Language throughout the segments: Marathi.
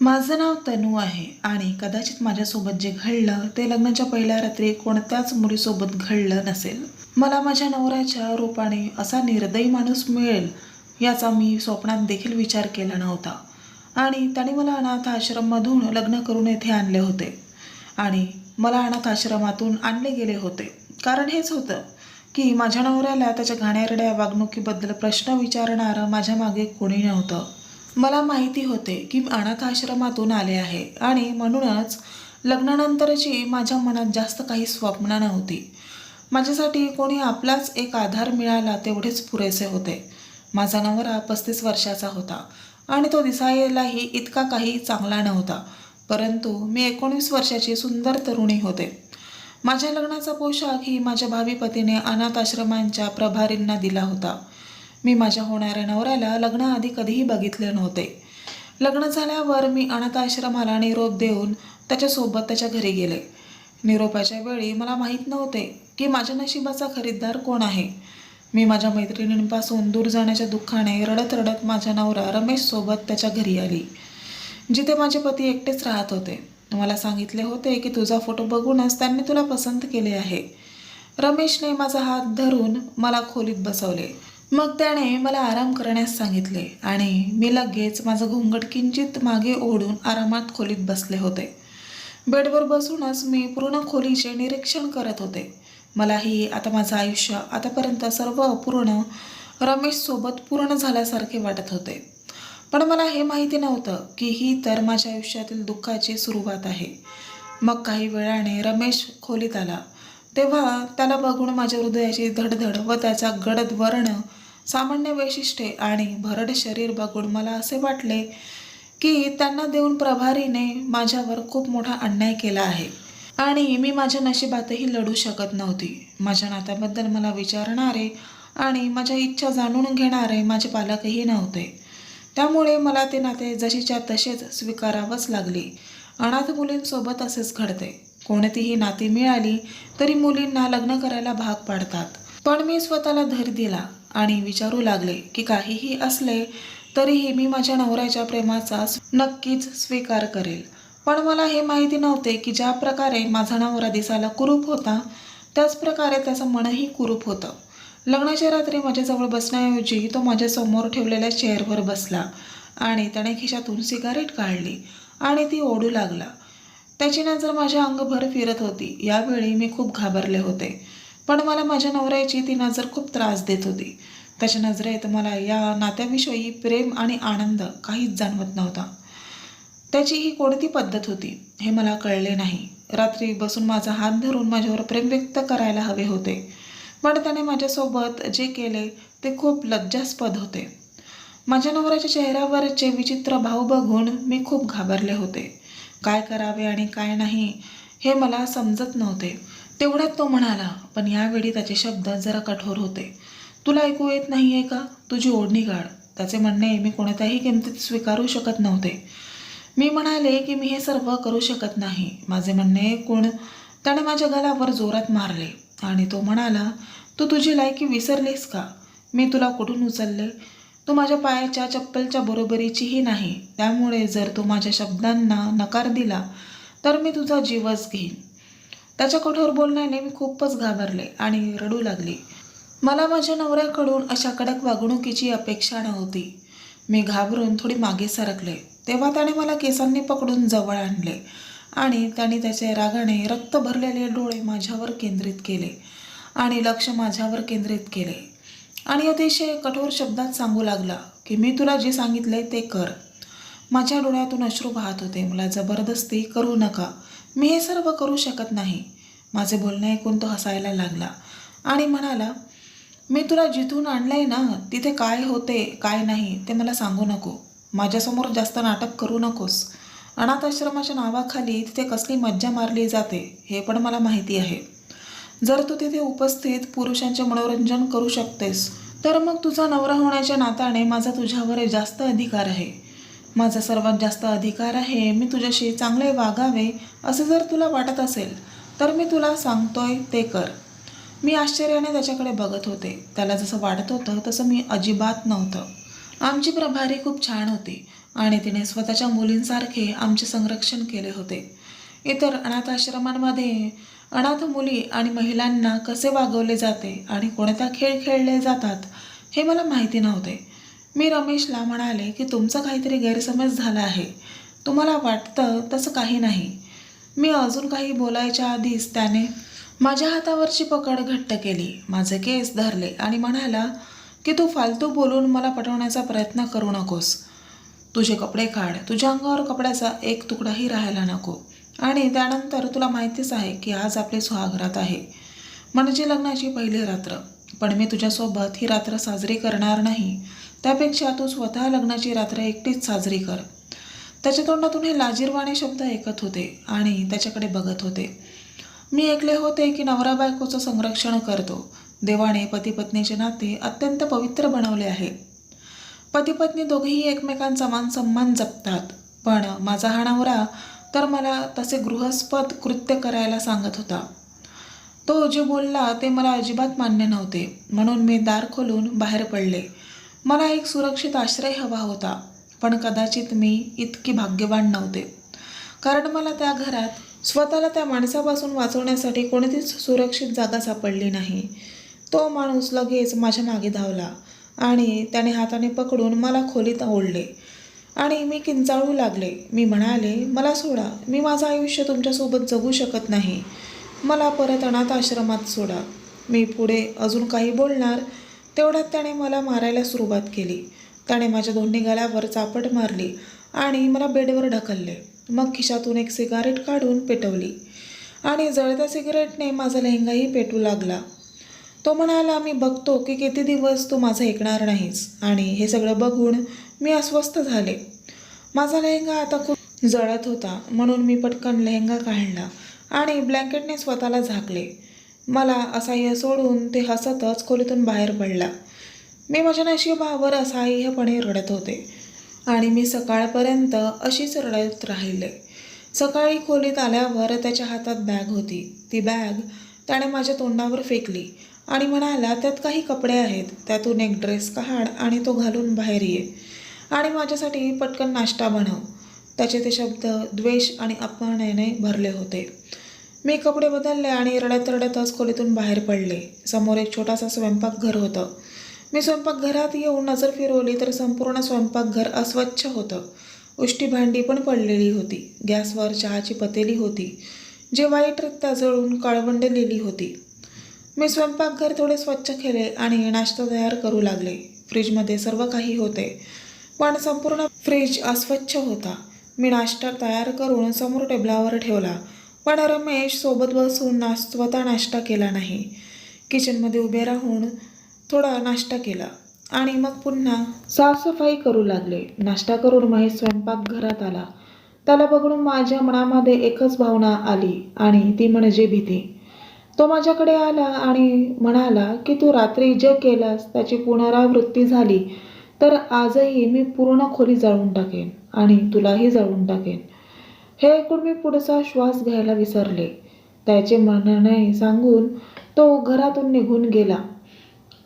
माझं नाव तनू आहे आणि कदाचित माझ्यासोबत जे घडलं ते लग्नाच्या पहिल्या रात्री कोणत्याच मुलीसोबत घडलं नसेल. मला माझ्या नवऱ्याच्या रूपाने असा निर्दयी माणूस मिळेल याचा मी स्वप्नात देखील विचार केला नव्हता. आणि त्याने मला अनाथ आश्रममधून लग्न करून येथे आणले होते. आणि मला अनाथ आश्रमातून आणले गेले होते. कारण हेच होतं की माझ्या नवऱ्याला त्याच्या घाणेरड्या वागणुकीबद्दल प्रश्न विचारणारं माझ्या मागे कोणी नव्हतं. मला माहिती होते की मी अनाथ आश्रमातून आले आहे आणि म्हणूनच लग्नानंतरची माझ्या मनात जास्त काही स्वप्न नव्हती. माझ्यासाठी कोणी आपलाच एक आधार मिळाला तेवढेच पुरेसे होते. माझा नवरा पस्तीस वर्षाचा होता आणि तो दिसायलाही इतका काही चांगला नव्हता परंतु मी एकोणीस वर्षाची सुंदर तरुणी होते. माझ्या लग्नाचा पोशाख ही माझ्या भावी पतीने अनाथ आश्रमांच्या प्रभारींना दिला होता. मी माझ्या होणाऱ्या नवऱ्याला लग्नाआधी कधीही बघितले नव्हते. लग्न झाल्यावर मी अनाथाश्रमाला निरोप देऊन त्याच्यासोबत त्याच्या घरी गेले. निरोपाच्या वेळी मला माहीत नव्हते की माझ्या नशिबाचा खरीददार कोण आहे. मी माझ्या मैत्रिणींपासून दूर जाण्याच्या दुःखाने रडत रडत माझ्या नवरा रमेशसोबत त्याच्या घरी आली जिथे माझे पती एकटेच राहत होते. मला सांगितले होते की तुझा फोटो बघूनच त्यांनी तुला पसंत केले आहे. रमेशने माझा हात धरून मला खोलीत बसवले. मग त्याने मला आराम करण्यास सांगितले आणि मी लगेच माझं घुंगट किंचित मागे ओढून आरामात खोलीत बसले होते. बेडवर बसूनच मी पूर्ण खोलीचे निरीक्षण करत होते. मलाही आता माझं आयुष्य आतापर्यंत सर्व अपूर्ण रमेशसोबत पूर्ण झाल्यासारखे वाटत होते. पण मला हे माहिती नव्हतं की ही तर माझ्या आयुष्यातील दुःखाची सुरुवात आहे. मग काही वेळाने रमेश खोलीत आला. तेव्हा त्याला बघून माझ्या हृदयाची धडधड व त्याचा गडद वर्ण सामान्य वैशिष्ट्ये आणि भरड शरीर बघून मला असे वाटले की त्यांना देऊन प्रभारीने माझ्यावर खूप मोठा अन्याय केला आहे. आणि मी माझ्या नशिबातही लढू शकत नव्हती. माझ्या नात्याबद्दल मला विचारणारे आणि माझ्या इच्छा जाणून घेणारे माझे पालकही नव्हते. त्यामुळे मला ते नाते जशीच्या तसेच स्वीकारावंच लागले. अनाथ मुलींसोबत असेच घडते. कोणतीही नाती मिळाली तरी मुलींना लग्न करायला भाग पाडतात. पण मी स्वतःला धैर्य दिला आणि विचारू लागले की काहीही असले तरीही मी माझ्या नवऱ्याच्या प्रेमाचा नक्कीच स्वीकार करेल. पण मला हे माहिती नव्हते की ज्या प्रकारे माझा नवरा दिसायला कुरूप होता त्याच प्रकारे त्याचं मनही कुरूप होतं. लग्नाच्या रात्री माझ्याजवळ बसण्याऐवजी तो माझ्यासमोर ठेवलेल्या चेअरवर बसला आणि त्याने खिशातून सिगारेट काढली आणि ती ओढू लागला. त्याची नजर माझ्या अंगभर फिरत होती. यावेळी मी खूप घाबरले होते. पण मला माझ्या नवऱ्याची ती नजर खूप त्रास देत होती. त्याच्या नजरेत मला या नात्याविषयी प्रेम आणि आनंद काहीच जाणवत नव्हता. त्याची ही कोणती पद्धत होती हे मला कळले नाही. रात्री बसून माझा हात धरून माझ्यावर प्रेम व्यक्त करायला हवे होते. पण त्याने माझ्यासोबत जे केले ते खूप लज्जास्पद होते. माझ्या नवऱ्याच्या चेहऱ्यावरचे विचित्र भाव बघून मी खूप घाबरले होते. काय करावे आणि काय नाही हे मला समजत नव्हते. तेवढ्यात तो म्हणाला पण यावेळी त्याचे शब्द जरा कठोर होते. तुला ऐकू येत नाही आहे का? तुझी ओढणी काढ त्याचे म्हणणे मी कोणत्याही किमतीत स्वीकारू शकत नव्हते. मी म्हणाले की मी हे सर्व करू शकत नाही. माझे म्हणणे कोण त्याने माझ्या गलावर जोरात मारले आणि तो म्हणाला तू तुझी लायकी विसरलीस का? मी तुला कुठून उचलले? तू माझ्या पायाच्या चप्पलच्या बरोबरीचीही नाही. त्यामुळे जर तू माझ्या शब्दांना नकार दिला तर मी तुझा जीवच घेईन. त्याच्या कठोर बोलण्याने मी खूपच घाबरले आणि रडू लागले. मला माझ्या नवऱ्याकडून अशा कडक वागणुकीची अपेक्षा नव्हती. मी घाबरून थोडी मागे सरकले. तेव्हा त्याने मला केसांनी पकडून जवळ आणले आणि त्याने त्याचे रागाने रक्त भरलेले डोळे माझ्यावर केंद्रित केले आणि लक्ष माझ्यावर केंद्रित केले. आणि अतिशय कठोर शब्दात सांगू लागला की मी तुला जे सांगितले ते कर. माझ्या डोळ्यातून अश्रू वाहत होते. मला जबरदस्ती करू नका. मी हे सर्व करू शकत नाही. माझे बोलणे ऐकून तो हसायला लागला आणि म्हणाला मी तुला जिथून आणलंय ना तिथे काय होते काय नाही ते मला सांगू नको. माझ्यासमोर जास्त नाटक करू नकोस. अनाथ आश्रमाच्या नावाखाली तिथे कसली मज्जा मारली जाते हे पण मला माहिती आहे. जर तू तिथे उपस्थित पुरुषांचे मनोरंजन करू शकतेस तर मग तुझा नवरा होण्याच्या नात्याने माझा तुझ्यावर जास्त अधिकार आहे. माझा सर्वात जास्त अधिकार आहे मी तुझ्याशी चांगले वागावे असे जर तुला वाटत असेल तर मी तुला सांगतोय ते कर. मी आश्चर्याने त्याच्याकडे बघत होते. त्याला जसं वाटत होतं तसं मी अजिबात नव्हतं. आमची प्रभारी खूप छान होती आणि तिने स्वतःच्या मुलींसारखे आमचे संरक्षण केले होते. इतर अनाथ आश्रमांमध्ये अनाथ मुली आणि महिलांना कसे वागवले जाते आणि कोणत्या खेळ खेळले जातात हे मला माहिती नव्हते. मी रमेशला म्हणाले की तुमचा काहीतरी गैरसमज झाला आहे. तुम्हाला वाटतं तसं काही नाही. मी अजून काही बोलायच्या आधीच त्याने माझ्या हातावरची पकड घट्ट केली. माझे केस धरले आणि म्हणाला की तू फालतू बोलून मला पटवण्याचा प्रयत्न करू नकोस. तुझे कपडे काढ. तुझ्या अंगावर कपड्याचा एक तुकडाही राहायला नको. आणि त्यानंतर तुला माहितीच आहे की आज आपले सुहागरात आहे. म्हणजे लग्नाची पहिली रात्र. पण मी तुझ्यासोबत ही रात्र साजरी करणार नाही. त्यापेक्षा तू स्वतः लग्नाची रात्र एकटीच साजरी कर. त्याच्या तोंडातून हे लाजीरवाणे शब्द ऐकत होते आणि त्याच्याकडे बघत होते. मी ऐकले होते की नवरा बायकोचं संरक्षण करतो. देवाने पती पत्नीचे नाते अत्यंत पवित्र बनवले आहे. पती पत्नी दोघेही एकमेकांचा मान सन्मान जपतात. पण माझा हा नवरा तर मला तसे गृहस्पद कृत्य करायला सांगत होता. तो जे बोलला ते मला अजिबात मान्य नव्हते. म्हणून मी दार खोलून बाहेर पडले. मला एक सुरक्षित आश्रय हवा होता पण कदाचित मी इतकी भाग्यवान नव्हते. कारण मला त्या घरात स्वतःला त्या माणसापासून वाचवण्यासाठी कोणतीच सुरक्षित जागा सापडली नाही. तो माणूस लगेच माझ्या मागे धावला आणि त्याने हाताने पकडून मला खोलीत ओढले. आणि मी किंचाळू लागले. मी म्हणाले मला सोडा. मी माझं आयुष्य तुमच्यासोबत जगू शकत नाही. मला परत अनाथ आश्रमात सोडा. मी पुढे अजून काही बोलणार. तेवढ्यात त्याने मला मारायला सुरुवात केली. त्याने माझ्या दोन्ही गळ्यावर चापट मारली आणि मला बेडवर ढकलले. मग खिशातून एक सिगारेट काढून पेटवली. आणि जळत्या सिगारेटने माझा लेहंगाही पेटू लागला. तो म्हणाला मी बघतो की किती दिवस तू माझं ऐकणार नाहीस. आणि हे सगळं बघून मी अस्वस्थ झाले. माझा लेहंगा आता खूप जळत होता म्हणून मी पटकन लेहंगा काढला आणि ब्लँकेटने स्वतःला झाकले. मला असह्य सोडून ते हसतच खोलीतून बाहेर पडला. मी माझ्या नशिबावर असह्यपणे रडत होते आणि मी सकाळपर्यंत अशीच रडत राहिले. सकाळी खोलीत आल्यावर त्याच्या हातात बॅग होती. ती बॅग त्याने माझ्या तोंडावर फेकली आणि म्हणाला त्यात काही कपडे आहेत. त्यातून एक ड्रेस काढ आणि तो घालून बाहेर ये. आणि माझ्यासाठी पटकन नाश्ता बनव. त्याचे ते शब्द द्वेष आणि अपमानाने भरले होते. मी कपडे बदलले आणि रडत रडतच खोलीतून बाहेर पडले. समोर एक छोटासा स्वयंपाकघर होतं. मी स्वयंपाकघरात येऊन नजर फिरवली तर संपूर्ण स्वयंपाकघर अस्वच्छ होतं. उष्टी भांडी पण पडलेली होती. गॅसवर चहाची पतेली होती जे वाईटरित्या जळून काळवंडलेली होती. मी स्वयंपाकघर थोडे स्वच्छ केले आणि नाश्ता तयार करू लागले. फ्रीजमध्ये सर्व काही होते. पण संपूर्ण फ्रीज अस्वच्छ होता. मी नाश्ता तयार करून समोर टेबलावर ठेवला पण रमेश सोबत बसून नाश स्वतः नाश्ता केला नाही. किचनमध्ये उभे राहून थोडा नाश्ता केला आणि मग पुन्हा साफसफाई करू लागले. नाश्ता करून महेश स्वयंपाकघरात आला. त्याला बघून माझ्या मनामध्ये एकच भावना आली आणि ती म्हणजे भीती. तो माझ्याकडे आला आणि म्हणाला की तू रात्री जे केलास त्याची पुनरावृत्ती झाली. तर आजही मी पूर्ण खोली जाळून टाकेन आणि तुलाही जाळून टाकेन. हे ऐकून मी पुढचा श्वास घ्यायला विसरले. त्याचे म्हणणे सांगून तो घरातून निघून गेला.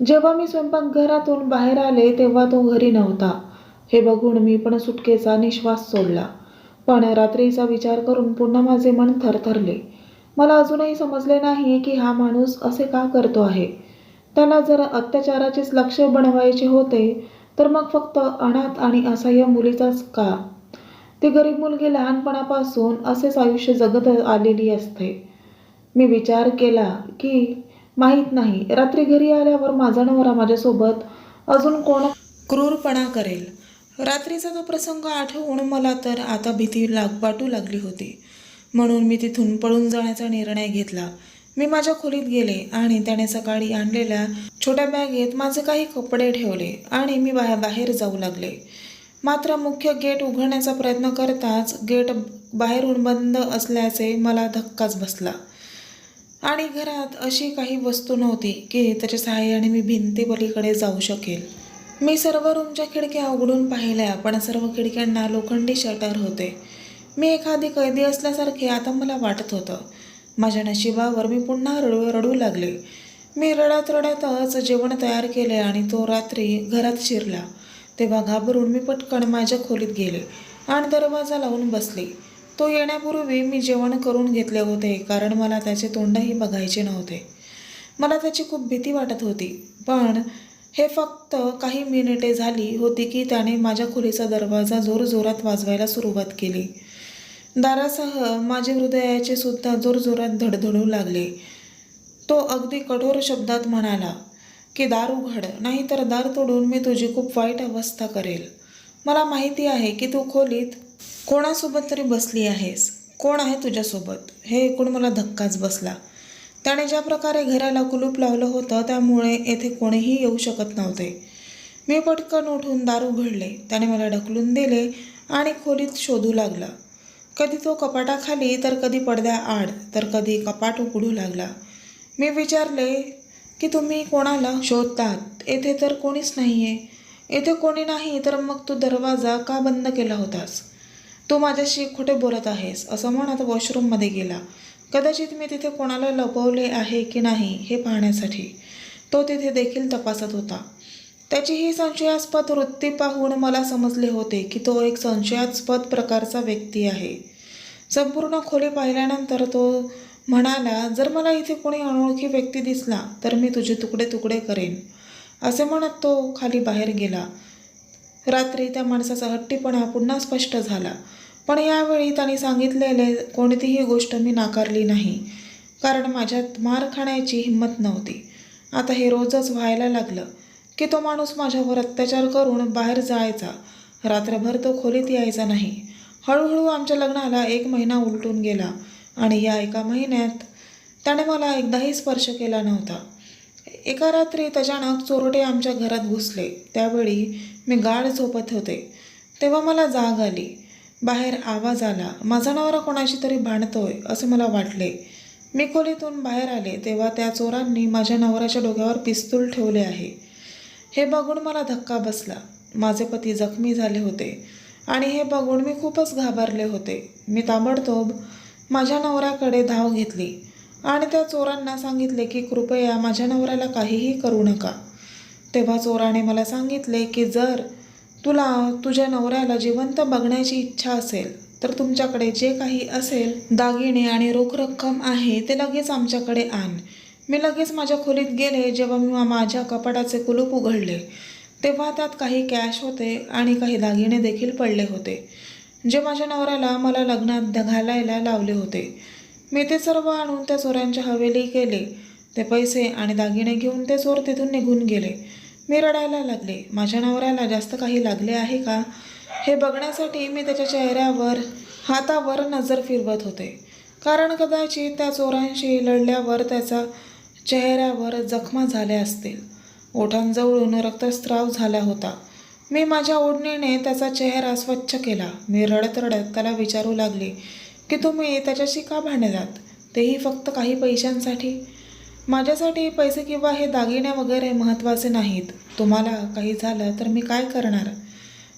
जेव्हा मी स्वयंपाकघरातून बाहेर आले तेव्हा तो घरी नव्हता. हे बघून मी पण सुटकेचा निश्वास सोडला. पण रात्रीचा विचार करून पुन्हा माझे मन थरथरले. मला अजूनही समजले नाही की हा माणूस असे का करतो आहे. त्याला जर अत्याचाराचेच लक्ष बनवायचे होते तर मग फक्त अनाथ आणि असह्य मुलीचाच का? ती गरीब मुलगी लहानपणापासून असेच आयुष्य जगत आलेली असते. मी विचार केला की माहीत नाही रात्री घरी आल्यावर माझा नवरा माझ्यासोबत अजून कोण क्रूरपणा करेल? रात्रीचा तो प्रसंग आठवून मला तर आता भीती लाग वाटू लागली होती. म्हणून मी तिथून पळून जाण्याचा निर्णय घेतला. मी माझ्या खोलीत गेले आणि त्याने सकाळी आणलेल्या छोट्या बॅगेत माझे काही कपडे ठेवले आणि मी बाहेर बाहेर जाऊ लागले. मात्र मुख्य गेट उघडण्याचा प्रयत्न करताच गेट बाहेरून बंद असल्याचे मला धक्काच बसला. आणि घरात अशी काही वस्तू नव्हती की त्याच्या सहाय्याने मी भिंतीपलीकडे जाऊ शकेल. मी सर्व रूमच्या खिडक्या उघडून पाहिल्या पण सर्व खिडक्यांना लोखंडी शटर होते. मी एखादी कैदी असल्यासारखे आता मला वाटत होतं. माझ्या नशिबावर मी पुन्हा रडू रडू लागले. मी रडत रडतच जेवण तयार केले आणि तो रात्री घरात शिरला. तेव्हा घाबरून मी पटकन माझ्या खोलीत गेले आणि दरवाजा लावून बसले. तो येण्यापूर्वी मी जेवण करून घेतले होते कारण मला त्याचे तोंडही बघायचे नव्हते. मला त्याची खूप भीती वाटत होती पण हे फक्त काही मिनिटे झाली होती की त्याने माझ्या खोलीचा दरवाजा जोरजोरात वाजवायला सुरुवात केली. दारासह माझे हृदयाचे सुद्धा जोरजोरात धडधडू लागले. तो अगदी कठोर शब्दात म्हणाला की दार उघड नाहीतर दार तोडून मी तुझी खूप वाईट अवस्था करेल. मला माहिती आहे की तू खोलीत कोणासोबत तरी बसली आहेस. कोण आहे तुझ्यासोबत हे ऐकून मला धक्काच बसला. त्याने ज्या प्रकारे घराला कुलूप लावलं होतं त्यामुळे येथे कोणीही येऊ शकत नव्हते. मी पटकन उठून दार उघडले. त्याने मला ढकलून दिले आणि खोलीत शोधू लागला. कधी तो कपाटाखाली तर कधी पडद्याआड तर कधी कपाट उघडू लागला. मी विचारले की तुम्ही कोणाला शोधतात? येथे तर कोणीच नाही आहे येथे कोणी नाही तर मग तू दरवाजा का बंद केला होतास? तू माझ्याशी खोटे बोलत आहेस असं म्हणत वॉशरूममध्ये गेला. कदाचित मी तिथे कोणाला लपवले आहे की नाही हे पाहण्यासाठी. तो तिथे देखील तपासत होता. त्याची ही संशयास्पद वृत्ती पाहून मला समजले होते की तो एक संशयास्पद प्रकारचा व्यक्ती आहे. संपूर्ण खोली पाहिल्यानंतर तो म्हणाला जर मला इथे कोणी अनोळखी व्यक्ती दिसला तर मी तुझे तुकडे तुकडे करेन. असे म्हणत तो खाली बाहेर गेला. रात्री त्या माणसाचा हट्टीपणा पुन्हा स्पष्ट झाला. पण यावेळी त्याने सांगितलेले कोणतीही गोष्ट मी नाकारली नाही कारण माझ्यात मार खाण्याची हिंमत नव्हती. आता हे रोजच व्हायला लागलं. की तो माणूस माझ्यावर अत्याचार करून बाहेर जायचा. रात्रभर तो खोलीत यायचा नाही. हळूहळू आमच्या लग्नाला एक महिना उलटून गेला आणि या एका महिन्यात त्याने मला एकदाही स्पर्श केला नव्हता. एका रात्री अचानक चोरटे आमच्या घरात घुसले. त्यावेळी मी गाढ झोपत होते. तेव्हा मला जाग आली. बाहेर आवाज आला माझा नवरा कोणाशी तरी भांडतोय असे मला वाटले. मी खोलीतून बाहेर आले तेव्हा त्या चोरांनी माझ्या नवऱ्याच्या डोक्यावर पिस्तूल ठेवले आहे. हे बघून मला धक्का बसला. माझे पती जखमी झाले होते. आणि हे बघून मी खूपच घाबरले होते. मी ताबडतोब माझ्या नवऱ्याकडे धाव घेतली आणि त्या चोरांना सांगितले की कृपया माझ्या नवऱ्याला काहीही करू नका. तेव्हा चोराने मला सांगितले की जर तुला तुझ्या नवऱ्याला जिवंत बघण्याची इच्छा असेल तर तुमच्याकडे जे काही असेल दागिने आणि रोख रक्कम आहे ते लगेच आमच्याकडे आण. मी लगेच माझ्या खोलीत गेले जेव्हा मी माझ्या कपाटाचे कुलूप उघडले. तेव्हा त्यात काही कॅश होते आणि काही दागिने देखील पडले होते जे माझ्या नवऱ्याला मला लग्नात घालायला लावले होते. मी ते सर्व आणून त्या चोरांच्या हवेली केले. ते पैसे आणि दागिने घेऊन ते चोर तिथून निघून गेले. मी रडायला लागले. माझ्या नवऱ्याला जास्त काही लागले आहे का? हे बघण्यासाठी मी त्याच्या चेहऱ्यावर हातावर नजर फिरवत होते. कारण कदाचित त्या चोरांशी लढल्यावर त्याचा चेहऱ्यावर जखमा झाल्या असतील. ओठांजवळून रक्तस्राव झाला होता. मी माझ्या ओढणीने त्याचा चेहरा स्वच्छ केला. मी रडत रडत त्याला विचारू लागले की तुम्ही त्याच्याशी का भांडलात? तेही फक्त काही पैशांसाठी? माझ्यासाठी पैसे किंवा हे दागिने वगैरे महत्त्वाचे नाहीत. तुम्हाला काही झालं तर मी काय करणार?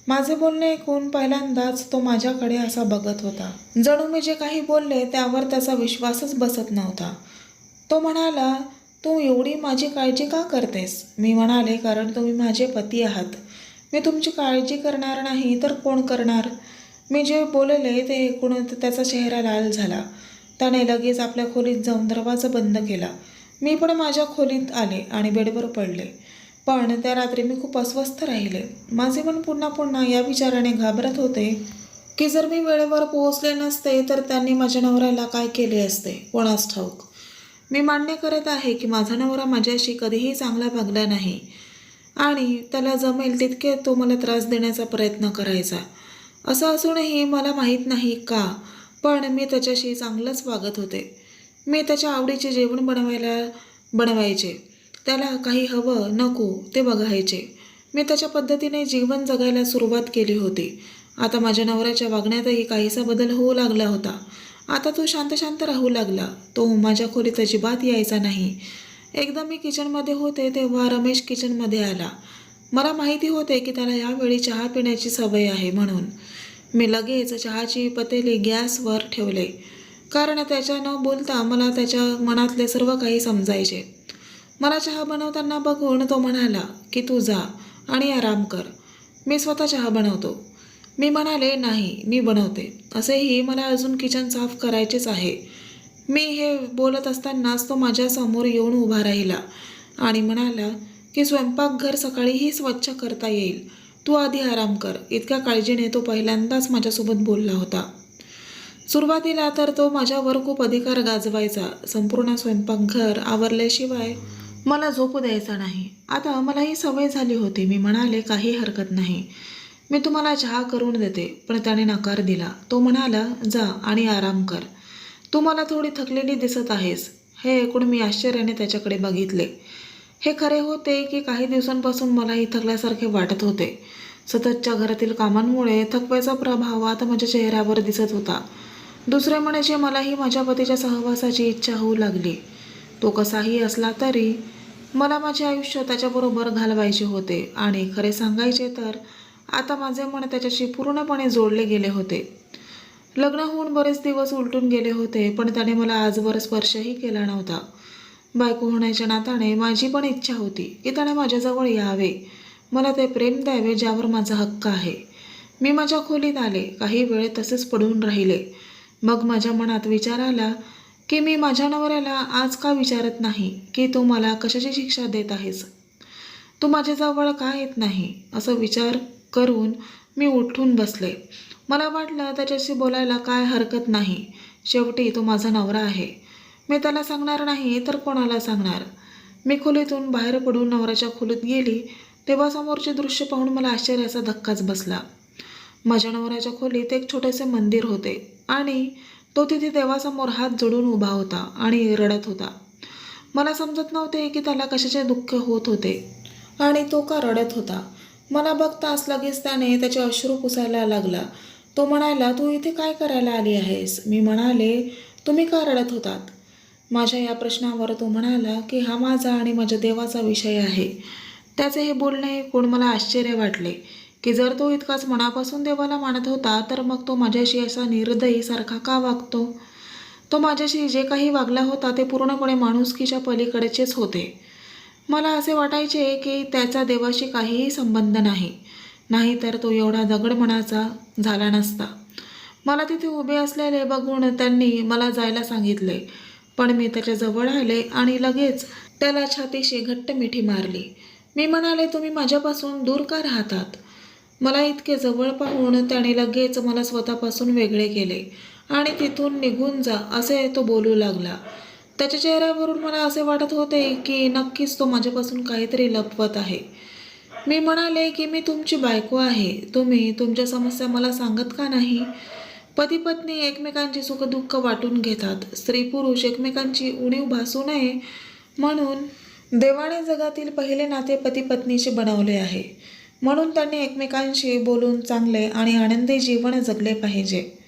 माझे बोलणे ऐकून पहिल्यांदाच तो माझ्याकडे असा बघत होता. जणू मी जे काही बोलले त्यावर त्याचा विश्वासच बसत नव्हता. तो म्हणाला तू एवढी माझी काळजी का करतेस? मी म्हणाले कारण तुम्ही माझे पती आहात. मी तुमची काळजी करणार नाही तर कोण करणार? मी जे बोलले ते ऐकून त्याचा चेहरा लाल झाला. त्याने लगेच आपल्या खोलीत जाऊन दरवाजा बंद केला. मी पण माझ्या खोलीत आले आणि बेडवर पडले. पण त्या रात्री मी खूप अस्वस्थ राहिले. माझे मन पुन्हा पुन्हा या विचाराने घाबरत होते की जर मी वेळेवर पोहोचले नसते तर त्यांनी माझ्या नवऱ्याला काय केले असते? कोणास ठाऊक. मी मान्य करत आहे की माझा नवरा माझ्याशी कधीही चांगला भागला नाही. आणि त्याला जमेल तितके तो मला त्रास देण्याचा प्रयत्न करायचा. असं असूनही मला माहीत नाही का पण मी त्याच्याशी चांगलंच वागत होते. मी त्याच्या आवडीचे जेवण बनवायला बनवायचे. त्याला काही हवं नको ते बघायचे. मी त्याच्या पद्धतीने जीवन जगायला सुरुवात केली होती. आता माझ्या नवऱ्याच्या वागण्यातही काहीसा बदल होऊ लागला होता. आता तो शांत शांत राहू लागला. तो माझ्या खोलीत अजिबात यायचा नाही. एकदा मी किचनमध्ये होते तेव्हा रमेश किचनमध्ये आला. मला माहिती होते की त्याला यावेळी चहा पिण्याची सवय आहे म्हणून. मी लगेच चहाची पतेली गॅसवर ठेवले. कारण त्याच्या न बोलता मला त्याच्या मनातले सर्व काही समजायचे. मला चहा बनवताना बघून तो म्हणाला की तू जा आणि आराम कर. मी स्वतः चहा बनवतो. मी म्हणाले नाही मी बनवते. असेही मला अजून किचन साफ करायचेच आहे. मी हे बोलत असतानाच तो माझ्यासमोर येऊन उभा राहिला आणि म्हणाला की स्वयंपाकघर सकाळीही स्वच्छ करता येईल. तू आधी आराम कर. इतक्या काळजीने तो पहिल्यांदाच माझ्यासोबत बोलला होता. सुरुवातीला तर तो माझ्यावर खूप अधिकार गाजवायचा. संपूर्ण स्वयंपाकघर आवरल्याशिवाय मला झोपू द्यायचा नाही. आता मला ही सवय झाली होती. मी म्हणाले काही हरकत नाही. मी तुम्हाला चहा करून देते. पण त्याने नकार दिला. तो म्हणाला जा आणि आराम कर. तू मला थोडी थकलेली दिसत आहेस. हे ऐकून मी आश्चर्याने त्याच्याकडे बघितले. हे खरे होते की काही दिवसांपासून मलाही थकल्यासारखे वाटत होते. सततच्या घरातील कामांमुळे थकव्याचा प्रभाव आता माझ्या चेहऱ्यावर दिसत होता. दुसरे म्हणायचे मलाही माझ्या पतीच्या सहवासाची इच्छा होऊ लागली. तो कसाही असला तरी मला माझे आयुष्य त्याच्याबरोबर घालवायचे होते. आणि खरे सांगायचे तर आता माझे मन त्याच्याशी पूर्णपणे जोडले गेले होते. लग्न होऊन बरेच दिवस उलटून गेले होते पण त्याने मला आजवर स्पर्शही केला नव्हता. बायको होण्याच्या नात्याने माझी पण इच्छा होती की त्याने माझ्याजवळ यावे. मला ते प्रेम द्यावे ज्यावर माझा हक्क आहे. मी माझ्या खोलीत आले काही वेळ तसेच पडून राहिले. मग माझ्या मनात विचार आला की मी माझ्या नवऱ्याला आज का विचारत नाही की तू मला कशाची शिक्षा देत आहेस? तू माझ्याजवळ का येत नाही? असं विचार करून मी उठून बसले. मला वाटलं त्याच्याशी बोलायला काय हरकत नाही. शेवटी तो माझा नवरा आहे. मी त्याला सांगणार नाही तर कोणाला सांगणार? मी खोलीतून बाहेर पडून नवऱ्याच्या खोलीत गेली तेव्हा समोरचे दृश्य पाहून मला आश्चर्याचा धक्काच बसला. माझ्या नवऱ्याच्या खोलीत एक छोटेसे मंदिर होते आणि तो तिथे देवासमोर हात जोडून उभा होता आणि रडत होता. मला समजत नव्हते की त्याला कशाचे दुःख होत होते आणि तो का रडत होता. मला बघताच लगेच त्याने त्याचे अश्रू पुसायला लागला. तो म्हणाला तू इथे काय करायला आली आहेस? मी म्हणाले तुम्ही का रडत होतात? माझ्या या प्रश्नावर तो म्हणाला की हा माझा आणि माझ्या देवाचा विषय आहे. त्याचे हे बोलणे ऐकून मला आश्चर्य वाटले की जर तो इतकाच मनापासून देवाला मानत होता तर मग तो माझ्याशी असा निर्दयीसारखा का वागतो? तो माझ्याशी जे काही वागला होता ते पूर्णपणे माणुसकीच्या पलीकडेचेच होते. मला असे वाटायचे की त्याचा देवाशी काहीही संबंध नाही. नाहीतर तो एवढा दगड मनाचा झाला नसता. मला तिथे उभे असलेले बघून त्यांनी मला जायला सांगितले. पण मी त्याच्याजवळ आले आणि लगेच त्याला छातीशी घट्ट मिठी मारली. मी म्हणाले तुम्ही माझ्यापासून दूर का राहतात? मला इतके जवळ पाहून त्याने लगेच मला स्वतःपासून वेगळे केले. आणि तिथून निघून जा असे तो बोलू लागला. त्याच्या चेहऱ्यावरून मला असे वाटत होते की नक्कीच तो माझ्यापासून काहीतरी लपवत आहे. मी म्हणाले की मी तुमची बायको आहे. तुम्ही तुमच्या समस्या मला सांगत का नाही? पती पत्नी एकमेकांची सुखदुःख वाटून घेतात. स्त्री पुरुष एकमेकांची उणीव भासू नये म्हणून देवाने जगातील पहिले नाते पती पत्नीशी बनवले आहे. म्हणून त्यांनी एकमेकांशी बोलून चांगले आणि आनंदी जीवन जगले पाहिजे.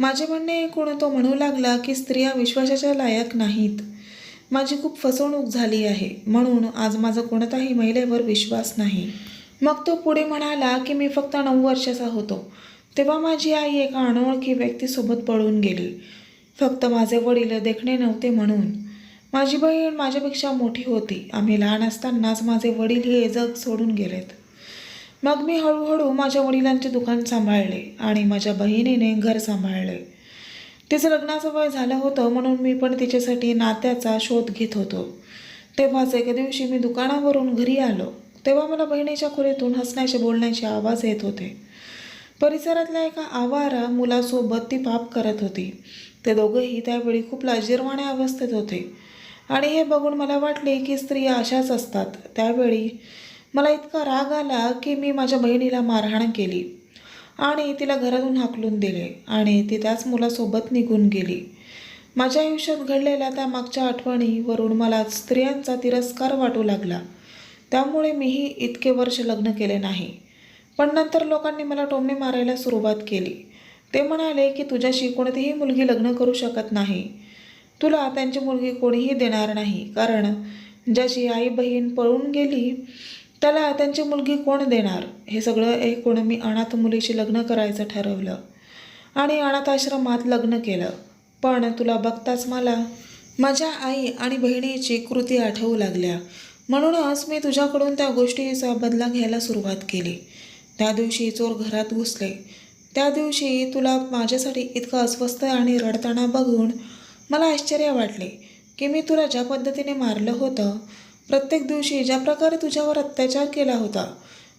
माझे म्हणणे ऐकून तो म्हणू लागला की स्त्रिया विश्वासाच्या लायक नाहीत. माझी खूप फसवणूक झाली आहे. म्हणून आज माझा कोणताही महिलेवर विश्वास नाही. मग तो पुढे म्हणाला की मी फक्त नऊ वर्षाचा होतो. तेव्हा माझी आई एका अनोळखी व्यक्तीसोबत पळून गेली. फक्त माझे वडील देखणे नव्हते म्हणून. माझी बहीण माझ्यापेक्षा मोठी होती. आम्ही लहान असतानाच माझे वडील हे जग सोडून गेलेत. मग मी हळूहळू माझ्या वडिलांचे दुकान सांभाळले आणि माझ्या बहिणीने घर सांभाळले. तिचं लग्नाचं वय झालं होतं म्हणून मी पण तिच्यासाठी नात्याचा शोध घेत होतो. तेव्हाच एके दिवशी मी दुकानावरून घरी आलो. तेव्हा मला बहिणीच्या खोलीतून हसण्याचे बोलण्याचे आवाज येत होते. परिसरातल्या एका आवारा मुलासोबत ती पाप करत होती. ते दोघंही त्यावेळी खूप लाजीरवाण्या अवस्थेत होते. आणि हे बघून मला वाटले की स्त्रिया अशाच असतात. त्यावेळी मला इतका राग आला की मी माझ्या बहिणीला मारहाण केली आणि तिला घरातून हाकलून दिले आणि ती त्याच मुलासोबत निघून गेली. माझ्या आयुष्यात घडलेल्या त्या मागच्या आठवणीवरून मला स्त्रियांचा तिरस्कार वाटू लागला. त्यामुळे मीही इतके वर्ष लग्न केले नाही. पण नंतर लोकांनी मला टोमणे मारायला सुरुवात केली. ते म्हणाले की तुझ्याशी कोणतीही मुलगी लग्न करू शकत नाही. तुला त्यांची मुलगी कोणीही देणार नाही. कारण ज्याची आई बहीण पळून गेली त्याला त्यांची मुलगी कोण देणार? हे सगळं ऐकून मी अनाथ मुलीशी लग्न करायचं ठरवलं. आणि अनाथाश्रमात लग्न केलं. पण तुला बघताच मला माझ्या आई आणि बहिणीची कृती आठवू लागल्या. म्हणूनच मी तुझ्याकडून त्या गोष्टीचा बदला घ्यायला सुरुवात केली. त्या दिवशी चोर घरात घुसले. त्या दिवशी तुला माझ्यासाठी इतकं अस्वस्थ आणि रडताना बघून मला आश्चर्य वाटले की मी तुला ज्या पद्धतीने मारलं होतं प्रत्येक दिवशी ज्या प्रकारे तुझ्यावर अत्याचार केला होता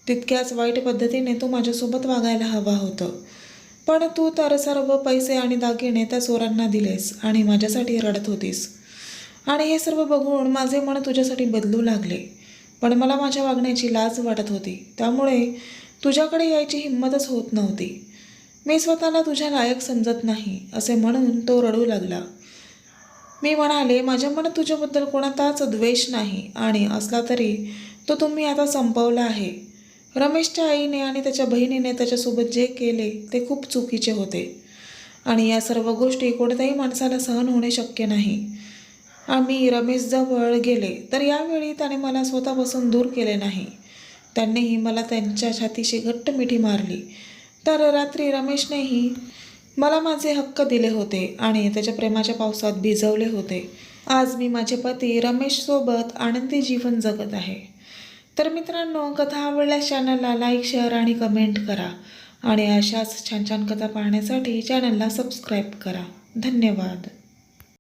तितक्याच वाईट पद्धतीने तू माझ्यासोबत वागायला हवा होतं. पण तू तर सर्व पैसे आणि दागिने त्या चोरांना दिलेस आणि माझ्यासाठी रडत होतीस. आणि हे सर्व बघून माझे मन तुझ्यासाठी बदलू लागले. पण मला माझ्या वागण्याची लाज वाटत होती. त्यामुळे तुझ्याकडे यायची हिंमतच होत नव्हती. मी स्वतःला तुझ्या लायक समजत नाही असे म्हणून तो रडू लागला. मी म्हणाले माझ्या मनात तुझ्याबद्दल कोणाचाच द्वेष नाही आणि असला तरी तो तुम्ही आता संपवला आहे. रमेशच्या आईने आणि त्याच्या बहिणीने त्याच्यासोबत जे केले ते खूप चुकीचे होते. आणि या सर्व गोष्टी कोणत्याही माणसाला सहन होणे शक्य नाही. आम्ही रमेशजवळ गेले तर यावेळी त्याने मला स्वतःपासून दूर केले नाही. त्यांनीही मला त्यांच्या छातीशी घट्ट मिठी मारली. तर रात्री रमेशनेही मला माझे हक्क दिले होते आणि त्याच्या प्रेमाच्या पावसात भिजवले होते. आज मी माझे पती रमेशसोबत आनंदी जीवन जगत आहे. तर मित्रांनो कथा आवडल्यास चॅनलला लाईक शेअर आणि कमेंट करा. आणि अशाच छान छान कथा पाहण्यासाठी चॅनलला सबस्क्राईब करा. धन्यवाद.